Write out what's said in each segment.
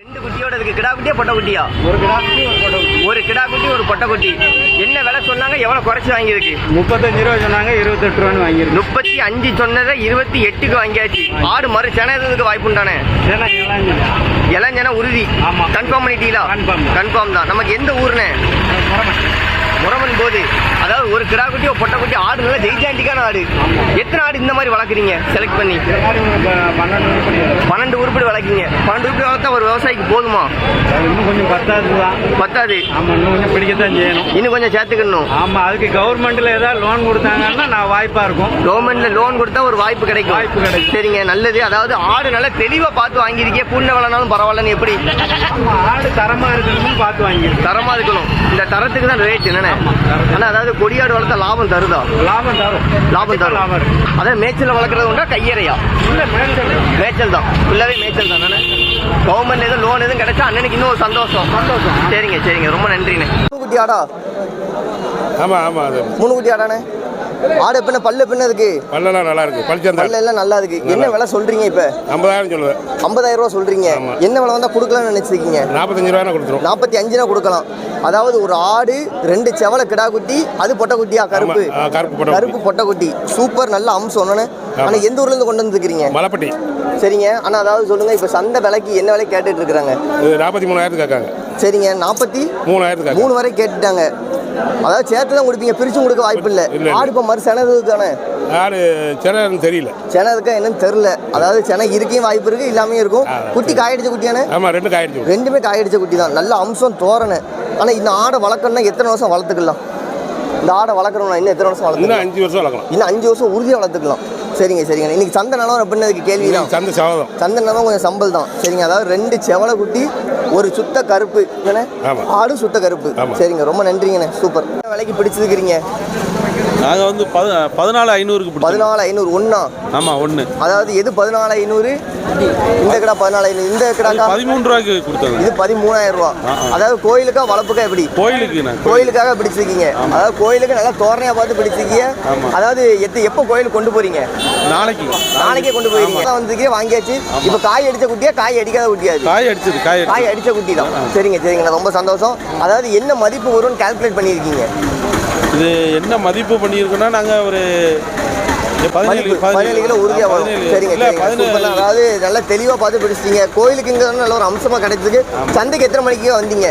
ரெண்டு குட்டியோட இருக்கு. கிடா குட்டியா பொட்டை குட்டியா? ஒரு கிடா குட்டி ஒரு கொட்டை குட்டி. ஒரு கிடா குட்டி ஒரு பொட்டை குட்டி. என்ன விலை சொன்னாங்க? எவ்வளவு குறைச்சு வாங்கியிருக்கு? முப்பத்தஞ்சு ரூபா சொன்னாங்க இருபத்தெட்டு ரூபான்னு வாங்கியிருக்கோம் முப்பத்தி அஞ்சு சொன்னதை இருபத்தி எட்டுக்கு வாங்கியாச்சு. ஆடு மறு செனதுக்கு வாய்ப்பு உண்டானே. இளஞ்சன. உறுதி. கன்ஃபார்ம் பண்ணிட்டீங்களா. கன்ஃபார்ம் தான். நமக்கு எந்த ஊர்னே முறமன் போது அதாவது ஒரு கிடா குட்டி ஒரு பொட்டை குட்டி ஆடு நல்லா ஜெயிஜாண்டிக்கான ஆடு. எத்தனை ஆடு இந்த மாதிரி வளர்க்குறீங்க? செலக்ட் பண்ணி. பன்னெண்டு உருப்படி வரும். பன்னெண்டு உருப்படி வளர்க்கீங்க பன்னெண்டு உருப்படி வளர்த்தா ஒரு விவசாயிக்கு போதுமா? இன்னும் கொஞ்சம் பத்தாது பத்தாது. ஆமா இன்னும் கொஞ்சம் பிடிக்கத்தான் செய்யணும். இன்னும் கொஞ்சம் சேர்த்துக்கணும். ஆமா அதுக்கு கவர்மெண்ட்ல ஏதாவது லோன் கொடுத்தாங்கன்னா நான் வாய்ப்பா இருக்கும். கவர்மெண்ட்ல லோன் கொடுத்தா ஒரு வாய்ப்பு கிடைக்கும். வாய்ப்பு கிடைக்கும். சரிங்க நல்லது. அதாவது ஆடு நல்லா தெளிவா பார்த்து வாங்கியிருக்கீங்க. புண்ண விளைனாலும் பரவாயில்லன்னு எப்படி? ஆடு தரமா இருக்கணும்னு பார்த்து வாங்கியிருக்கேன். தரமா இருக்கணும். இந்த தரத்துக்கு தான் ரேட் என்னண்ணே ஆனா அதாவது கொடியாடு வளர்த்தா லாபம் தருதா? லாபம் தரும். லாபம் தரும். லாபம். அதான் மேய்ச்சல் வளர்க்குறது உண்டா கையறையா? இல்ல மேய்ச்சல் மேய்ச்சல் தான். ஃபுல்லாவே மேய்ச்சல் தான் தானே கவர்மெண்ட் எதுவும் லோன் எதுவும் கிடைச்சா அண்ணனுக்கு இன்னும் ஒரு சந்தோஷம். சந்தோஷம். சரிங்க சரிங்க. ரொம்ப நன்றிண்ணே. மூணு குட்டி ஆடா ஆமாம் ஆமாம் அது. மூணு குட்டி ஆடாண்ணே ஆடு எப்படிண்ணே பல்லு எப்படிண்ணே இருக்கு. பல்லெல்லாம் நல்லா இருக்கு. பளிச்சந்தா பல்லு எல்லாம் நல்லா இருக்கு. என்ன விலை சொல்றீங்க இப்ப? ஐம்பதாயிரம் சொல்லுவேன் ஐம்பதாயிரம் ரூபா சொல்றீங்க. என்ன விலை வந்தா கொடுக்கலாம்னு நினைச்சிருக்கீங்க? நாற்பத்தஞ்சு ரூபா கொடுத்துரும். நாற்பத்தி அஞ்சுனா கொடுக்கலாம். அதாவது ஒரு ஆடு ரெண்டு செவல கிடா குட்டி அது பொட்டை குட்டியா கருப்பு. கருப்பு பொட்டை குட்டி சூப்பர் நல்ல அம்சம் ஒண்ணு ஆனா எந்த ஊர்ல இருந்து கொண்டு வந்துருக்கீங்க மலைப்பட்டி. சரிங்க. ஆனா அதாவது சொல்லுங்க இப்ப சந்தை விலைக்கு என்ன விலை கேட்டுட்டு இருக்காங்க நாற்பத்தி மூணாயிரத்துக்கு சரிங்க. நாற்பத்தி மூணாயிரத்துக்கு மூணு வரை கேட்டுட்டாங்க. அதாவது சேர்த்து தான் கொடுப்பீங்க பிரிச்சும் கொடுக்க வாய்ப்பு இல்லை. ஆடு இப்போ மறு செனது தானே? ஆடு சிறன்னு தெரியல. செனை இருக்கா என்னன்னு தெரில அதாவது செனை இருக்கையும் வாய்ப்பு இருக்கு இல்லாமையும் இருக்கும். குட்டி காயடிச்ச குட்டியானே? ஆமாம் ரெண்டு காயிடுச்சு ரெண்டுமே காயடிச்ச குட்டி தான். நல்ல அம்சம் தோரணை. ஆனால் இந்த ஆடை வளர்க்கணும்னா எத்தனை வருஷம் வளர்த்துக்கலாம்? இந்த ஆடை வளர்க்கணும்னா இன்னும் எத்தனை வருஷம் வளர்த்துக்கலாம்? அஞ்சு வருஷம் வளர்க்கலாம். இன்னும் அஞ்சு வருஷம் உறுதியாக வளர்த்துக்கலாம். சரிங்க சரிங்க. இன்னைக்கு சந்தை நிலவரம் எப்படின்னு அதுக்கு கேள்வி தான் சந்தை சவதம். சந்தை நிலவரம் கொஞ்சம் சம்பல் தான். சரிங்க அதாவது ரெண்டு செவலை குட்டி ஒரு சுத்த கருப்பு. ஆடு சுத்த கருப்பு. சரிங்க ரொம்ப நன்றிங்கண்ணே. சூப்பர். விலைக்கு பிடிச்சிருக்கிறீங்க. நாங்கள் வந்து பத பதினாலு ஐநூறுக்கு பதினாலு ஐநூறு ஒன்றா ஆமாம் ஒன்று அதாவது எது பதினாலு ஐநூறு? இந்த கடை பதினாலு ஐநூறு இந்த கடாக்கா பதிமூணு ரூபாய்க்கு கொடுத்தது. இது பதிமூணாயிரம் ரூபா. அதாவது கோயிலுக்கா வளர்ப்புக்கா எப்படி? கோயிலுக்கு கோயிலுக்காக பிடிச்சிருக்கீங்க. அதாவது கோயிலுக்கு நல்லா தோரணையா பார்த்து பிடிச்சிருக்கீங்க. அதாவது எத்து எப்போ கோயிலுக்கு கொண்டு போறீங்க? நாளைக்கு. நாளைக்கே கொண்டு போயிருக்கீங்க வந்துருக்கீங்க வாங்கியாச்சு. இப்போ காய் அடிச்ச குட்டியா காய் அடிக்காத குட்டியா காய் அடிச்சது காய் காய் அடிச்ச குட்டி தான். சரிங்க சரிங்க. ரொம்ப சந்தோஷம். அதாவது என்ன மதிப்பு வரும்னு கால்குலேட் பண்ணியிருக்கீங்க? இது என்ன மதிப்பு பண்ணியிருக்கோன்னா நாங்கள் ஒரு பதினேழு கிலோ உறுதியாக வரும். சரிங்க அதாவது நல்லா தெளிவாக பார்த்து பிடிச்சிட்டீங்க கோயிலுக்கு இங்கே நல்ல ஒரு அம்சமாக கிடைச்சதுக்கு. சந்தைக்கு எத்தனை மணிக்கு வந்தீங்க?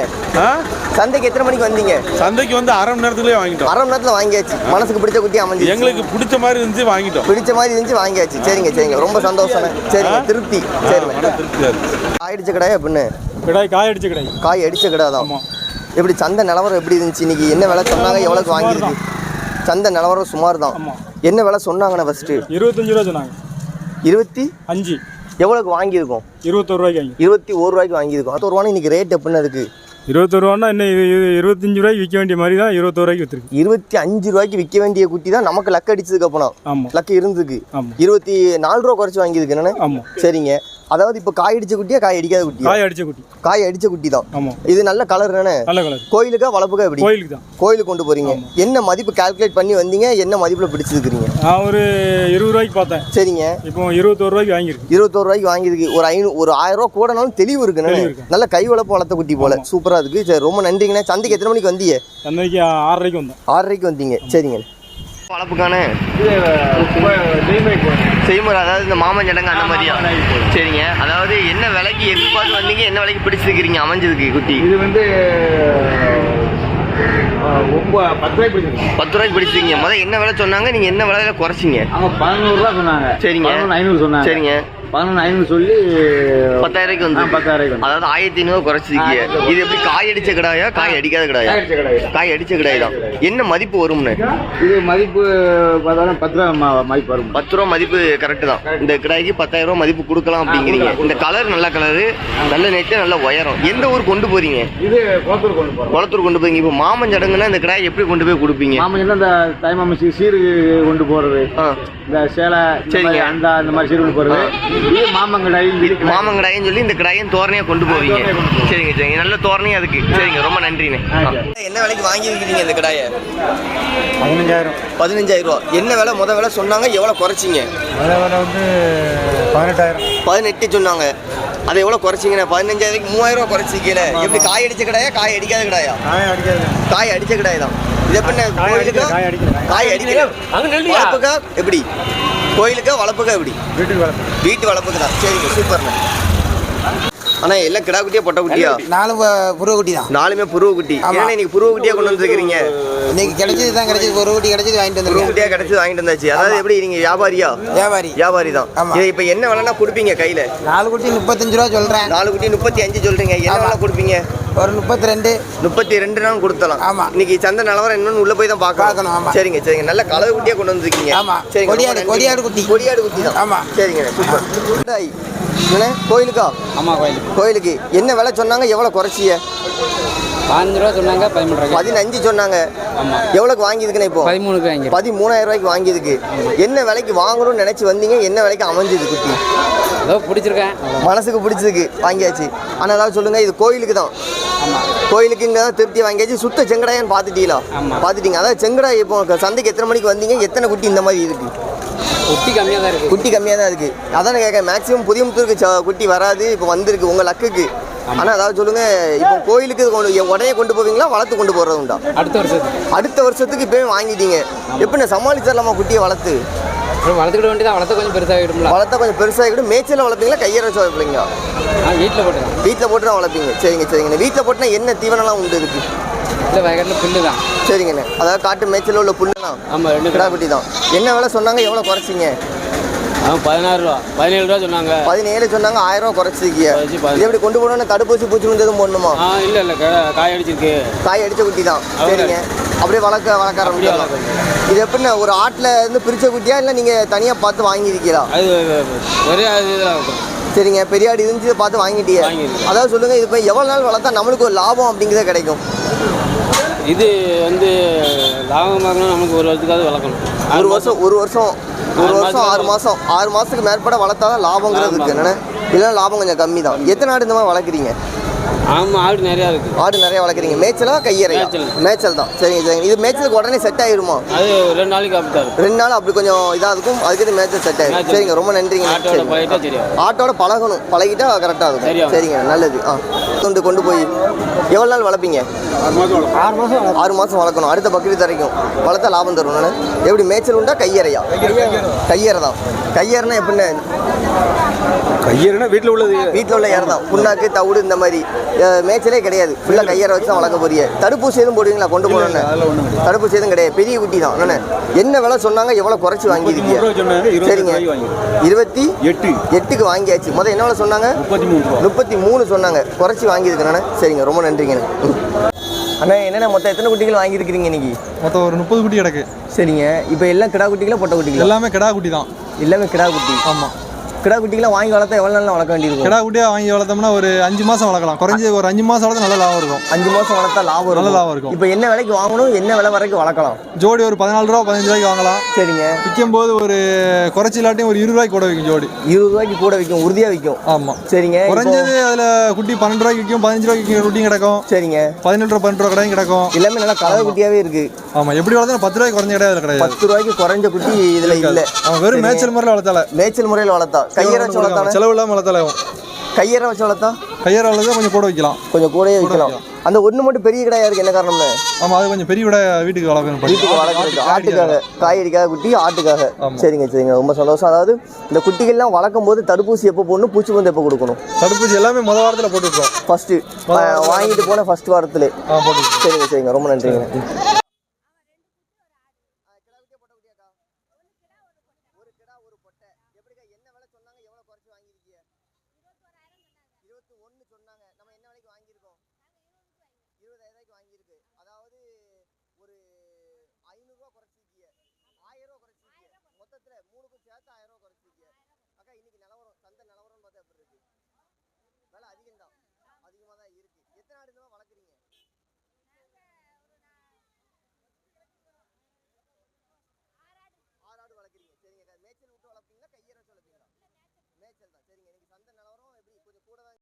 சந்தைக்கு எத்தனை மணிக்கு வந்தீங்க? சந்தைக்கு வந்து அரை மணி நேரத்துலேயே வாங்கிட்டோம். அரை மணி நேரத்தில் வாங்கியாச்சு. மனசுக்கு பிடிச்ச குட்டி அமைஞ்சு எங்களுக்கு பிடிச்ச மாதிரி இருந்துச்சு வாங்கிட்டோம். பிடிச்ச மாதிரி இருந்துச்சு வாங்கியாச்சு. சரிங்க சரிங்க. ரொம்ப சந்தோஷம் சரிங்க? திருப்தி. சரிங்க. ஆயிடுச்ச கடையா அப்படின்னு கிடாய் காய் அடிச்ச கிடாய். காய் அடிச்ச கடை தான் ஆமா. எப்படி சந்தை நிலவரம் எப்படி இருந்துச்சு? இன்னைக்கு என்ன விலை சொன்னாங்க? எவ்வளோக்கு வாங்கியிருக்கு சந்தை நிலவரம் சுமார் தான். என்ன விலை சொன்னாங்கண்ணே ஃபஸ்ட்டு இருபத்தஞ்சு ரூபா சொன்னாங்க. இருபத்தி? அஞ்சு. எவ்வளோக்கு வாங்கியிருக்கோம்? இருபத்தொரு ரூபாய்க்கு வாங்கி இருபத்தி ஒரு ரூபாய்க்கு வாங்கியிருக்கோம். அது ஒரு ரூபா இன்னைக்கு ரேட் எப்படின்னு அதுக்கு இருபத்தொரு ரூபான்னா இது இருபத்தஞ்சு ரூபாய்க்கு விற்க வேண்டிய மாதிரி தான் இருபத்தோரு ரூபாய்க்கு விற்றுருக்கு இருபத்தி அஞ்சு ரூபாய்க்கு விற்க வேண்டிய குட்டி தான் நமக்கு லக் அடிச்சதுக்கு அப்புறம். இருந்துக்கு ஆமா. இருபத்தி நாலு ரூபா குறைச்சி வாங்கியிருக்கு ஆமாம் சரிங்க. அதாவது இப்போ காய் அடிச்ச குட்டியா காய் அடிக்காத குட்டியா? காய் அடிச்ச குட்டி. காய் அடிச்ச குட்டி தான். இது நல்ல கலர் தானே? நல்ல கலர் கோயிலுக்கா வளர்ப்புக்கா எப்படி? கோயிலுக்கு தான். கோயிலுக்கு கொண்டு போறீங்க. என்ன மதிப்பு கால்குலேட் பண்ணி வந்தீங்க? என்ன மதிப்புல பிடிச்சிருக்கிறீங்க? நான் ஒரு இருபது ரூபாய்க்கு பார்த்தேன். சரிங்க. இப்போ இருபத்தோரு ரூபாய்க்கு வாங்கியிருக்கு. இருபத்தோரு ரூபாய்க்கு வாங்கியிருக்கு. ஒரு ஐநூறு ஒரு ஆயிரம் ரூபா கூடனாலும் தெளிவு இருக்கு. நல்ல கை வளர்ப்பு வளர்த்த குட்டி போல. சூப்பரா இருக்கு. சரி ரொம்ப நன்றிங்கண்ணே. சந்தைக்கு எத்தனை மணிக்கு வந்தீங்க? சந்தைக்கு ஆறரைக்கு வந்தோம். ஆறரைக்கு வந்தீங்க. சரிங்க. வளர்ப்புக்கான செய்முறை அதாவது இந்த மாமன் சடங்கு அந்த மாதிரியா? சரிங்க. அதாவது என்ன விலைக்கு எதிர்பார்த்து வந்தீங்க என்ன விலைக்கு பிடிச்சிருக்கிறீங்க அமைஞ்சதுக்கு குட்டி? இது வந்து பத்து ரூபாய்க்கு பிடிச்சிருக்கீங்க. முதல்ல என்ன விலை சொன்னாங்க? நீங்க என்ன விலையில குறைச்சிங்க? அவங்க சொன்னாங்க. சரிங்க. ஐநூறு சொன்னாங்க. சரிங்க. பதினொன்று ஐநூறு சொல்லி பத்தாயிரம் வந்து பத்தாயிரம். அதாவது ஆயிரத்தி ஐநூறு குறைச்சிருக்கீங்க. இது எப்படி காய் அடிச்ச கடாயா? காய் அடிக்காத கடாயா? காய் அடிச்ச கடாய். தான் என்ன மதிப்பு வரும்னு? இது மதிப்பு பார்த்தாலும் பத்து ரூபா மதிப்பு வரும். பத்து ரூபா மதிப்பு கரெக்ட் தான். இந்த கடாய்க்கு பத்தாயிரம் ரூபா மதிப்பு கொடுக்கலாம் அப்படிங்கிறீங்க. இந்த கலர் நல்ல கலரு நல்ல நெட்டு நல்ல உயரம் எந்த ஊர் கொண்டு போறீங்க? இது குளத்தூர் கொண்டு போகிறோம் குளத்தூர் கொண்டு போறீங்க. இப்போ மாமன் சடங்குன்னா இந்த கடாய் எப்படி கொண்டு போய் கொடுப்பீங்க? மாமன் இந்த தாய்மாமன் சீரு கொண்டு போகிறது ஆ. இந்த சேலை சரிங்க. மாதிரி அண்டா இந்த மாதிரி சீர் கொண்டு போகிறது இது மாமங்கடாய் இது மாமன் கடாயின்னு சொல்லி இந்த கடாயும் தோரணையா கொண்டு போவீங்க. சரிங்க சரிங்க. நல்ல தோரணையா அதுக்கு. சரிங்க ரொம்ப நன்றிண்ணே. என்ன விலைக்கு வாங்கியிருக்கிறீங்க இந்த கடாயை? பதினஞ்சாயிரம். பதினஞ்சாயிரம் ரூபா. என்ன விலை? முத விலை சொன்னாங்க எவ்வளோ குறைச்சிங்க? விலை வந்து பதினெட்டாயிரம். பதினெட்டு சொன்னாங்க. அதை எவ்வளோ குறைச்சிங்கண்ணே? பதினஞ்சாயிரத்துக்கு மூவாயிரம் ரூபா குறைச்சிக்கல எப்படி காய் அடிச்ச கடாயா? காய் அடிக்காத கடாயா? காய அடிக்காது. காய் அடிச்ச கடாய் தான். இது எப்படி காய் அடிக்கல, காய் அடிக்கல. எப்படி? கோயிலுக்கா வளர்ப்புக்கா எப்படி? வீட்டுக்கு வளர்ப்பு. வீட்டு வளர்ப்புக்கு தான் சரிங்க சூப்பர்ண்ணே அண்ணா எல்லாம் கிடா குட்டியா பொட்டை குட்டியா? நாலு புருவ குட்டி தான். நாலுமே புருவ குட்டி. ஏன்னா இன்னைக்கு புருவ குட்டியா கொண்டு வந்துருக்கீங்க இன்னைக்கு கிடைச்சது தான் கிடைச்சது புருவ குட்டி கிடைச்சது வாங்கிட்டு புருவ வந்திருக்கேன். குட்டியா கிடைச்சு வாங்கிட்டு வந்தாச்சு. அதாவது எப்படி நீங்க வியாபாரியா? வியாபாரி. வியாபாரி தான். இது இப்போ என்ன வேலைனா கொடுப்பீங்க கையில? நாலு குட்டி முப்பத்தஞ்சு ரூபா சொல்றேன். நாலு குட்டி முப்பத்தி அஞ்சு சொல்றீங்க. என்ன. வேலை கொடுப்பீங்க? ஒரு முப்பத்தி ரெண்டு முப்பத்தி ரெண்டு நாள் கொடுத்தலாம் ஆமா. இன்னைக்கு சந்தை நிலவரம் என்னன்னு உள்ள போய் தான் பார்க்கணும், ஆமா. சரிங்க சரிங்க. நல்ல கலவை குட்டியா கொண்டு வந்திருக்கீங்க. ஆமா. ரொம்ப கொடியாடு-. கொடியாடு குட்டி. கொடியாடு குட்டி தான். ஆமா. சரிங்க சூப்பர் கோயிலுக்கா? ஆமா கோயிலுக்கு. கோயிலுக்கு. என்ன விலை சொன்னாங்க? எவ்வளவு குறைச்சிய? பதினஞ்சு ரூபா சொன்னாங்க பதிமூணு ரூபாய்க்கு. பதினஞ்சு சொன்னாங்க. ஆமா எவ்வளவுக்கு வாங்கியிருக்குண்ணே இப்போ? பதிமூணுக்கு வாங்கி பதிமூணாயிரம் ரூபாய்க்கு வாங்கியதுக்கு என்ன விலைக்கு வாங்கணும்னு நினைச்சு வந்தீங்க? என்ன விலைக்கு அமைஞ்சது குட்டி? ஏதோ பிடிச்சிருக்கேன். மனசுக்கு பிடிச்சதுக்கு வாங்கியாச்சு. ஆனால் ஏதாவது சொல்லுங்க இது கோயிலுக்கு தான். கோயிலுக்கு இங்கே தான் திருப்தி வாங்கியாச்சு. சுத்த செங்கடாயான்னு பார்த்துட்டீங்களா. பார்த்துட்டீங்க. அதாவது செங்கடாய் இப்போ சந்தைக்கு எத்தனை மணிக்கு வந்தீங்க? எத்தனை குட்டி இந்த மாதிரி இருக்கு? குட்டி கம்மியாக தான் இருக்கு. குட்டி கம்மியாக தான் இருக்கு. அதான் கேட்க மேக்ஸிமம் புதியமுத்தூருக்கு ச- குட்டி வராது. இப்போ வந்திருக்கு உங்கள் லக்குக்கு ஆனால் அதாவது சொல்லுங்க. இப்போ கோயிலுக்கு கொண்டு உடனே கொண்டு போவீங்களா வளர்த்து கொண்டு போகிறது உண்டா அடுத்த வருஷத்துக்கு. அடுத்த வருஷத்துக்கு இப்போவே வாங்கிட்டீங்க. எப்படி சமாளிச்சிடலாமா குட்டியை வளர்த்து? அப்புறம் வளர்த்துக்கிட வேண்டியதான் வளர்த்த கொஞ்சம் பெருசாகிடும்ல. வளர்த்தா கொஞ்சம் பெருசாகிடும். மேய்ச்சல வளர்ப்பீங்களா கையற வச்சு வளர்ப்பீங்களா வீட்டில் போட்டுருக்கேன் வீட்டில் போட்டு தான் வளர்ப்பீங்க. சரிங்க சரிங்கண்ணே. வீட்டில் போட்டுனா என்ன தீவனம்லாம் உண்டு இருக்கு இல்லை வயக்காட்டில் புல்லு தான். சரிங்கண்ணே. அதாவது காட்டு மேய்ச்சல் உள்ள புல்லுலாம். ஆமா ரெண்டு கிடா குட்டி தான். என்ன விலை சொன்னாங்க எவ்வளோ குறைச்சிங்க? பதினாறு ரூபா. பதினேழு ரூபா சொன்னாங்க. பதினேழு சொன்னாங்க ஆயிரம் ரூபா குறைச்சிருக்கீங்க. எப்படி கொண்டு போகணும்னு தடுப்பூசி பூச்சி எதுவும் போடணுமா? ஆ இல்லை இல்லை காய் அடிச்சிருக்கு. காய் அடிச்ச குட்டி தான். சரிங்க. அப்படியே வளர்க்க வளர்க்க ஆரம்பிச்சிடலாம் இது எப்படின்னா ஒரு ஆட்டில் இருந்து பிரிச்ச குட்டியா இல்லை நீங்கள் தனியாக பார்த்து வாங்கியிருக்கீங்களா? அது ஒரே சரிங்க. பெரிய ஆடு இருந்துச்சு பார்த்து வாங்கிட்டீங்க. அதாவது சொல்லுங்க இது இப்போ எவ்வளோ நாள் வளர்த்தா நம்மளுக்கு ஒரு லாபம் அப்படிங்கிறத கிடைக்கும். இது வந்து லாபமாகணும் நமக்கு ஒரு வருஷத்துக்காவது வளர்க்கணும். ஒரு வருஷம் ஒரு வருஷம் ஒரு வருஷம் ஆறு மாதம் ஆறு மாதத்துக்கு மேற்பட வளர்த்தா தான் லாபங்கிறது இருக்கு ஆமா. என்னண்ணே இல்லைன்னா லாபம் கொஞ்சம் கம்மி தான். எத்தனை ஆடு இந்த மாதிரி வளர்க்குறீங்க? ஆமாம் ஆடு நிறையா இருக்கு. ஆடு நிறைய வளர்க்குறீங்க. மேய்ச்சலா கையறையா? மேய்ச்சல். தான். சரிங்க சரிங்க. இது மேய்ச்சலுக்கு உடனே செட் ஆயிருமா? அது ரெண்டு நாளைக்கு அப்படி தான் ரெண்டு நாள் அப்படி கொஞ்சம் இதாக இருக்கும். அதுக்கு மேய்ச்சல் செட் மேய்ச்சல். சரிங்க ரொம்ப நன்றிங்க ஆட்டோட பழகணும். பழகிட்டா கரெக்டாக இருக்கும். சரிங்க நல்லது. ஆ கொண்டு கொண்டு போய் எவ்வளோ நாள் வளர்ப்பீங்க? ஆறு மாதம் வளர்க்கணும். அடுத்த பக்ரீத் வரைக்கும். வளர்த்தா லாபம் தரும் நானு. எப்படி மேய்ச்சல் உண்டா கையறையா. கையறை தான். கையறைனா எப்படின்னு கையறுனா வீட்டில் உள்ளது வீட்டில் உள்ள இறை தான் புண்ணாக்கு தவிடு இந்த மாதிரி. மேய்ச்சலே கிடையாது. ஃபுல்லாக கையறை வச்சு தான் வளர்க்க போறீங்க. தடுப்பூசி எதுவும் போடுவீங்களா? கொண்டு போகணுன்னு தடுப்பூசி எதுவும் கிடையாது. பெரிய குட்டி தான். என்னண்ணே? என்ன விலை சொன்னாங்க? எவ்வளோ குறைச்சி வாங்கியிருக்கீங்க? சரிங்க. இருபத்தி எட்டு. எட்டுக்கு வாங்கியாச்சு. முதல் என்ன விலை சொன்னாங்க? முப்பத்தி மூணு ரூபா. முப்பத்தி மூணு சொன்னாங்க. குறைச்சி வாங்கியிருக்கேண்ணே சரிங்க ரொம்ப நன்றிங்கண்ணே. அண்ணா என்னண்ணே மொத்தம் எத்தனை குட்டிகள் வாங்கியிருக்கிறீங்க இன்னைக்கு? மொத்தம் ஒரு முப்பது குட்டி கிடக்கு. சரிங்க. இப்போ எல்லாம் கிடா குட்டிகளா பொட்டை குட்டிகளா? எல்லாமே கிடா குட்டி தான். எல்லாமே கிடா குட்டி. ஆமாம் கிடா குட்டிகளை வாங்கி வளர்த்தா எவ்வளோ நாள் வளர்க்க வேண்டியிருக்கும் கிடா குட்டியாக வாங்கி வளர்த்தோம்னா ஒரு அஞ்சு மாதம் வளர்க்கலாம். குறைஞ்சி ஒரு அஞ்சு மாதம் வளர்த்தா நல்ல லாபம் இருக்கும். அஞ்சு மாதம் வளர்த்தா லாபம் நல்ல லாபம் இருக்கும். இப்போ என்ன விலைக்கு வாங்கணும் என்ன விலை வரைக்கும் வளர்க்கலாம்? ஜோடி ஒரு பதினாலு ரூபா பதினஞ்சு ரூபாய்க்கு வாங்கலாம். சரிங்க. விற்கும் போது ஒரு குறைச்சி இல்லாட்டியும் ஒரு இருபது ரூபாய்க்கு கூட விற்கும் ஜோடி. இருபது ரூபாய்க்கு கூட விற்கும் உறுதியாக விற்கும் ஆமாம் சரிங்க. குறைஞ்சது அதில் குட்டி பன்னெண்டு ரூபாய்க்கு விற்கும் பதினஞ்சு ரூபாய்க்கு குட்டியும் கிடக்கும். சரிங்க. பதினெட்டு ரூபா பன்னெண்டு ரூபா கடையும் கிடக்கும். எல்லாமே நல்லா கலர் குட்டியாகவே இருக்கு. ஆமாம் எப்படி வளர்த்தாலும் பத்து ரூபாய்க்கு குறைஞ்ச கிடையாது கிடையாது. பத்து ரூபாய்க்கு குறைஞ்ச குட்டி இதில் இல்லை. அவன் வெறும் மேய்ச்சல் முறையில் வளர்த்தால. மேய்ச்சல் முறையில் வளர்த்தா. கையறை வச்சு வளர்த்தானே செலவு இல்லாமல் வளர்த்தால கையறை வச்சு வளர்த்தா கையால் வளர்த்தா கொஞ்சம் கூட வைக்கலாம். கொஞ்சம் கூடயே விற்கலாம் அந்த ஒன்று மட்டும் பெரிய கடையா இருக்கு என்ன காரணம்னு? ஆமாம் அது கொஞ்சம் பெரிய விட வீட்டுக்கு வளர்க்கணும். வீட்டுக்கு வளர்க்குறது ஆட்டுக்காக காய்கறிக்காக குட்டி ஆட்டுக்காக. சரிங்க சரிங்க. ரொம்ப சந்தோஷம். அதாவது இந்த குட்டிகள்லாம் வளர்க்கும் போது தடுப்பூசி எப்போ போடணும்? பூச்சி மருந்து எப்போ கொடுக்கணும்? தடுப்பூசி எல்லாமே முத வாரத்தில் போட்டுருக்கோம் ஃபர்ஸ்ட் வாங்கிட்டு போன ஃபர்ஸ்ட் வாரத்துல. சரிங்க சரிங்க. ரொம்ப நன்றிங்க. அதாவது ஒரு ஐநூறுரூவா குறைச்சிருக்கீங்க ஆயிரம் ரூபா குறைச்சிருக்கீங்க மொத்தத்தில் மூணுக்கும் சேர்த்து ஆயிரம் ரூபா குறைச்சிருக்கீங்க அக்கா இன்னைக்கு நிலவரம் சந்தை நிலவரம்னு பார்த்தா எப்படி இருக்கு? விலை அதிகம் தான் அதிகமாக தான் இருக்கு எத்தனை ஆடு தான் வளர்க்குறீங்க ஆறு ஆடு வளர்க்குறீங்க சரிங்க மேய்ச்சல் தான் சரிங்க இன்னைக்கு சந்தை நிலவரம் எப்படி கொஞ்சம் கூட தான்